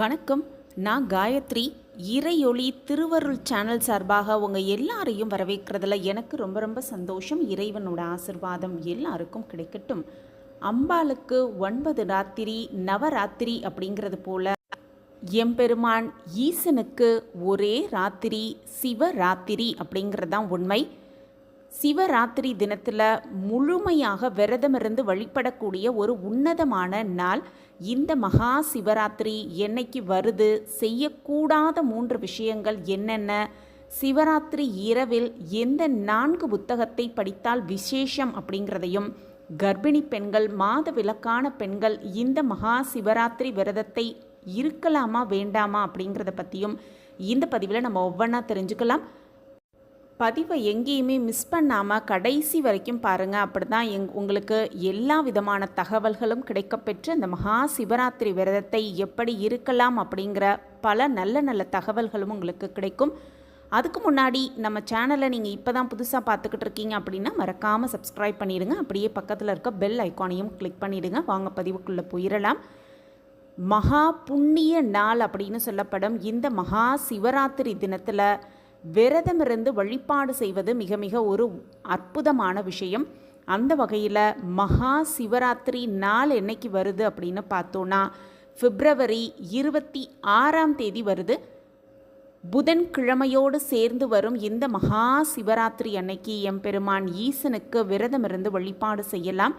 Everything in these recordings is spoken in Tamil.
வணக்கம். நான் காயத்ரி. இறையொளி திருவருள் சேனல் சார்பாக உங்கள் எல்லாரையும் வரவேற்கிறதுல எனக்கு ரொம்ப ரொம்ப சந்தோஷம். இறைவனோட ஆசிர்வாதம் எல்லாருக்கும் கிடைக்கட்டும். அம்பாளுக்கு ஒன்பது ராத்திரி நவராத்திரி அப்படிங்கிறது போல எம்பெருமான் ஈசனுக்கு ஒரே ராத்திரி சிவராத்திரி அப்படிங்கிறது தான் உண்மை. சிவராத்திரி தினத்தில் முழுமையாக விரதமிருந்து வழிபடக்கூடிய ஒரு உன்னதமான நாள். இந்த மகா சிவராத்திரி என்னைக்கு வருது? செய்யக்கூடாத மூன்று விஷயங்கள் என்னென்ன? சிவராத்திரி இரவில் எந்த நான்கு புத்தகத்தை படித்தால் விசேஷம் அப்படிங்கிறதையும் கர்ப்பிணி பெண்கள் மாத விலக்கான பெண்கள் இந்த மகா சிவராத்திரி விரதத்தை இருக்கலாமா வேண்டாமா அப்படிங்கிறத பற்றியும் இந்த பதிவில் நம்ம ஒவ்வொன்றா தெரிஞ்சுக்கலாம். பதிவை எங்கேயுமே மிஸ் பண்ணாமல் கடைசி வரைக்கும் பாருங்கள் அப்படி தான் எங் உங்களுக்கு எல்லா விதமான தகவல்களும் கிடைக்கப்பெற்று இந்த மகா சிவராத்திரி விரதத்தை எப்படி இருக்கலாம் அப்படிங்கிற பல நல்ல நல்ல தகவல்களும் உங்களுக்கு கிடைக்கும். அதுக்கு முன்னாடி நம்ம சேனலை நீங்கள் இப்போ தான் புதுசாக பார்த்துக்கிட்டு இருக்கீங்க அப்படின்னா மறக்காமல் சப்ஸ்கிரைப் பண்ணிடுங்க. அப்படியே பக்கத்தில் இருக்க பெல் ஐக்கானையும் கிளிக் பண்ணிவிடுங்க வாங்க பதிவுக்குள்ளே போயிடலாம். மகா புண்ணிய நாள் அப்படின்னு சொல்லப்படும் இந்த மகா சிவராத்திரி தினத்தில் விரதமிருந்து வழிபாடு செய்வது மிக மிக ஒரு அற்புதமான விஷயம். அந்த வகையில் மகா சிவராத்திரி நாள் என்னைக்கு வருது அப்படின்னு பார்த்தோன்னா பிப்ரவரி இருபத்தி ஆறாம் தேதி வருது. புதன்கிழமையோடு சேர்ந்து வரும் இந்த மகா சிவராத்திரி அன்னைக்கு எம்பெருமான் ஈசனுக்கு விரதமிருந்து வழிபாடு செய்யலாம்.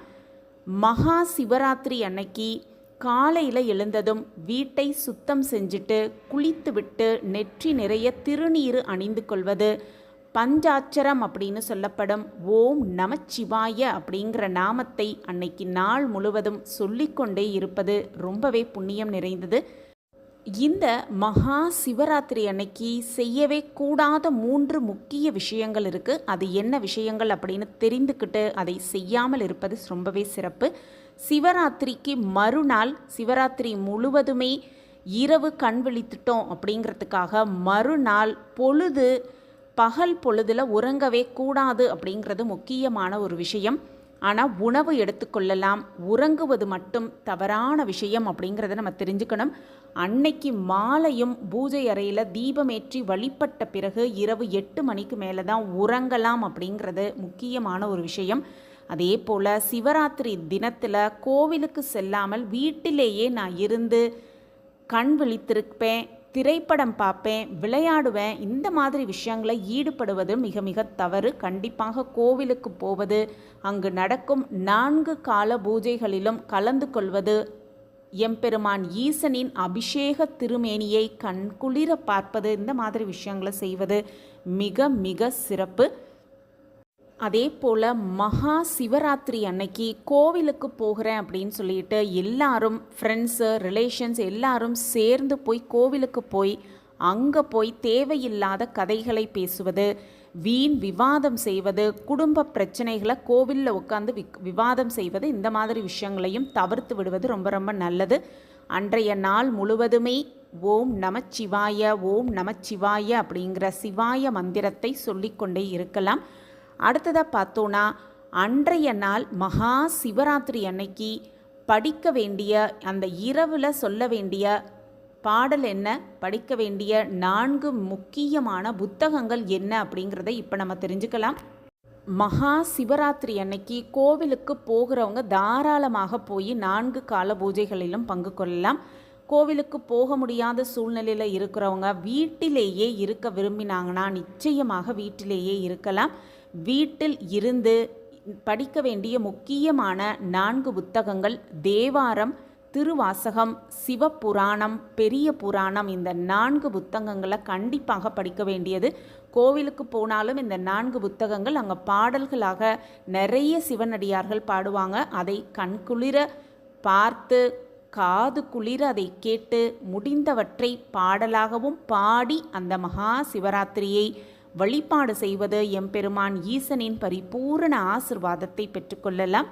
மகா சிவராத்திரி அன்னைக்கு காலையில் எழுந்ததும் வீட்டை சுத்தம் செஞ்சுட்டு குளித்துவிட்டு நெற்றி நிறைய திருநீர் அணிந்து கொள்வது பஞ்சாட்சரம் அப்படின்னு சொல்லப்படும். ஓம் நமச்சிவாய அப்படிங்கிற நாமத்தை அன்னைக்கு நாள் முழுவதும் சொல்லிக்கொண்டே இருப்பது ரொம்பவே புண்ணியம் நிறைந்தது. இந்த மகா சிவராத்திரி அன்னைக்கு செய்யவே கூடாத மூன்று முக்கிய விஷயங்கள் இருக்குது அது என்ன விஷயங்கள் அப்படின்னு தெரிந்துக்கிட்டு அதை செய்யாமல் இருப்பது ரொம்பவே சிறப்பு. சிவராத்திரிக்கு மறுநாள் சிவராத்திரி முழுவதுமே இரவு கண் விழித்துட்டோம் அப்படிங்கிறதுக்காக மறுநாள் பொழுது பகல் பொழுதில் உறங்கவே கூடாது அப்படிங்கிறது முக்கியமான ஒரு விஷயம். ஆனால் உணவு எடுத்துக்கொள்ளலாம் உறங்குவது மட்டும் தவறான விஷயம் அப்படிங்கிறத நம்ம தெரிஞ்சுக்கணும். அன்னைக்கு மாலையும் பூஜை அறையில் தீபமேற்றி வழிபட்ட பிறகு இரவு எட்டு மணிக்கு மேலே தான் உறங்கலாம் அப்படிங்கிறது முக்கியமான ஒரு விஷயம். அதே போல் சிவராத்திரி தினத்தில் கோவிலுக்கு செல்லாமல் வீட்டிலேயே நான் இருந்து கண் விழித்திருப்பேன் திரைப்படம் பார்ப்பேன் விளையாடுவேன். இந்த மாதிரி விஷயங்களை ஈடுபடுவது மிக மிக தவறு. கண்டிப்பாக கோவிலுக்கு போவது அங்கு நடக்கும் நான்கு கால பூஜைகளிலும் கலந்து கொள்வது எம்பெருமான் ஈசனின் அபிஷேக திருமேனியை கண்குளிர பார்ப்பது இந்த மாதிரி விஷயங்களை செய்வது மிக மிக சிறப்பு. அதே போல் மகா சிவராத்திரி அன்னைக்கு கோவிலுக்கு போகிறேன் அப்படின்னு சொல்லிட்டு எல்லாரும் ஃப்ரெண்ட்ஸு ரிலேஷன்ஸ் எல்லாரும் சேர்ந்து போய் கோவிலுக்கு போய் அங்கே போய் தேவையில்லாத கதைகளை பேசுவது வீண் விவாதம் செய்வது குடும்ப பிரச்சனைகளை கோவிலில் உட்காந்து வி விவாதம் செய்வது இந்த மாதிரி விஷயங்களையும் தவிர்த்து விடுவது ரொம்ப ரொம்ப நல்லது. அன்றைய நாள் முழுவதுமே ஓம் நமச்சிவாய ஓம் நமச்சிவாய அப்படிங்கிற சிவாய மந்திரத்தை சொல்லிக்கொண்டே இருக்கலாம். அடுத்ததாக பார்த்தோன்னா அன்றைய நாள் மகா சிவராத்திரி அன்னைக்கு படிக்க வேண்டிய அந்த இரவில் சொல்ல வேண்டிய பாடல் என்ன? படிக்க வேண்டிய நான்கு முக்கியமான புத்தகங்கள் என்ன அப்படிங்கிறத இப்போ நம்ம தெரிஞ்சுக்கலாம். மகா சிவராத்திரி அன்னைக்கு கோவிலுக்கு போகிறவங்க தாராளமாக போய் நான்கு கால பூஜைகளிலும் பங்கு கொள்ளலாம். கோவிலுக்கு போக முடியாத சூழ்நிலையில் இருக்கிறவங்க வீட்டிலேயே இருக்க விரும்பினாங்கன்னா நிச்சயமாக வீட்டிலேயே இருக்கலாம். வீட்டில் இருந்து படிக்க வேண்டிய முக்கியமான நான்கு புத்தகங்கள் தேவாரம் திருவாசகம் சிவபுராணம் பெரிய புராணம் இந்த நான்கு புத்தகங்களை கண்டிப்பாக படிக்க வேண்டியது. கோவிலுக்கு போனாலும் இந்த நான்கு புத்தகங்கள் அங்கே பாடல்களாக நிறைய சிவனடியார்கள் பாடுவாங்க. அதை கண்குளிர பார்த்து காது குளிர அதை கேட்டு முடிந்தவற்றை பாடலாகவும் பாடி அந்த மகா சிவராத்திரியை வழிபாடு செய்வது எம்பெருமான் ஈசனின் பரிபூரண ஆசிர்வாதத்தை பெற்றுக்கொள்ளலாம்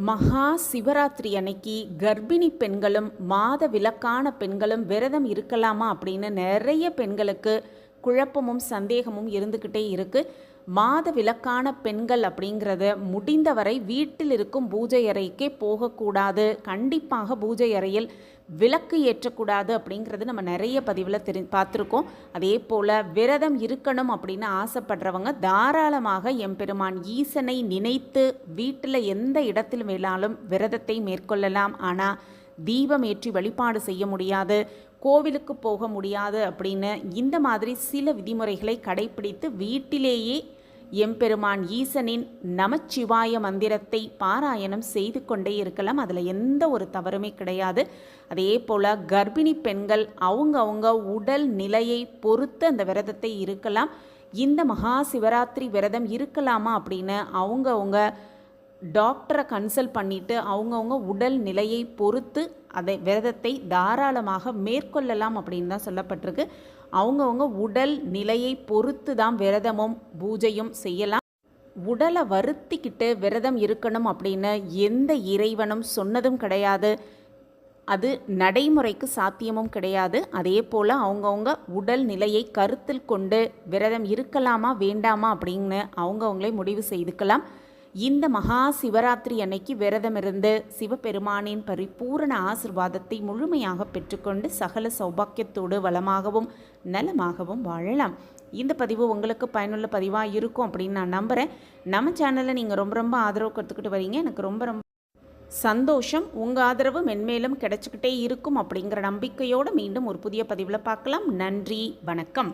மகா சிவராத்திரி அன்னைக்கு கர்ப்பிணி பெண்களும் மாத விலக்கான பெண்களும் விரதம் இருக்கலாமா அப்படின்னு நிறைய பெண்களுக்கு குழப்பமும் சந்தேகமும் இருந்துக்கிட்டே இருக்குது மாத விலக்கான பெண்கள் அப்படிங்கிறது முடிந்தவரை வீட்டில் இருக்கும் பூஜை அறைக்கே போகக்கூடாது. கண்டிப்பாக பூஜை அறையில் விளக்கு ஏற்றக்கூடாது அப்படிங்கிறது நம்ம நிறைய பதிவில் தெரி பார்த்துருக்கோம். அதே போல் விரதம் இருக்கணும் அப்படின்னு ஆசைப்படுறவங்க தாராளமாக எம்பெருமான் ஈசனை நினைத்து வீட்டில் எந்த இடத்தில் வேணாலும் விரதத்தை மேற்கொள்ளலாம். ஆனால் தீபம் ஏற்றி வழிபாடு செய்ய முடியாது. கோவிலுக்கு போக முடியாது அப்படின்னு இந்த மாதிரி சில விதிமுறைகளை கடைப்பிடித்து வீட்டிலேயே எம்பெருமான் ஈசனின் நமச்சிவாய மந்திரத்தை பாராயணம் செய்து கொண்டே இருக்கலாம். அதில் எந்த ஒரு தவறுமே கிடையாது. அதே போல் கர்ப்பிணி பெண்கள் அவங்க அவங்க உடல் நிலையை பொறுத்து அந்த விரதத்தை இருக்கலாம். இந்த மகா சிவராத்திரி விரதம் இருக்கலாமா அப்படின்னு அவங்கவுங்க டாக்டரை கன்சல்ட் பண்ணிவிட்டு அவங்கவுங்க உடல் நிலையை பொறுத்து அதை விரதத்தை தாராளமாக மேற்கொள்ளலாம் அப்படின்னு தான் சொல்லப்பட்டிருக்கு. அவங்கவுங்க உடல் நிலையை பொறுத்து தான் விரதமும் பூஜையும் செய்யலாம். உடலை வருத்திக்கிட்டு விரதம் இருக்கணும் அப்படின்னு எந்த இறைவனும் சொன்னதும் கிடையாது. அது நடைமுறைக்கு சாத்தியமும் கிடையாது. அதே போல் அவங்கவுங்க உடல் நிலையை கருத்தில் கொண்டு விரதம் இருக்கலாமா வேண்டாமா அப்படின்னு அவங்கவுங்களே முடிவு செய்துக்கலாம். இந்த மகா சிவராத்திரி அன்னைக்கு விரதம் இருந்து சிவபெருமானின் பரிபூரண ஆசிர்வாதத்தை முழுமையாக பெற்றுக்கொண்டு சகல சௌபாக்கியத்தோடு வளமாகவும் நலமாகவும் வாழலாம். இந்த பதிவு உங்களுக்கு பயனுள்ள பதிவாக இருக்கும் அப்படின்னு நான் நம்புகிறேன் நம்ம சேனலில் நீங்கள் ரொம்ப ரொம்ப ஆதரவு கொடுத்துக்கிட்டு வரீங்க. எனக்கு ரொம்ப ரொம்ப சந்தோஷம். உங்கள் ஆதரவு மென்மேலும் கிடைச்சிக்கிட்டே இருக்கும் அப்படிங்கிற நம்பிக்கையோடு மீண்டும் ஒரு புதிய பதிவில் பார்க்கலாம். நன்றி. வணக்கம்.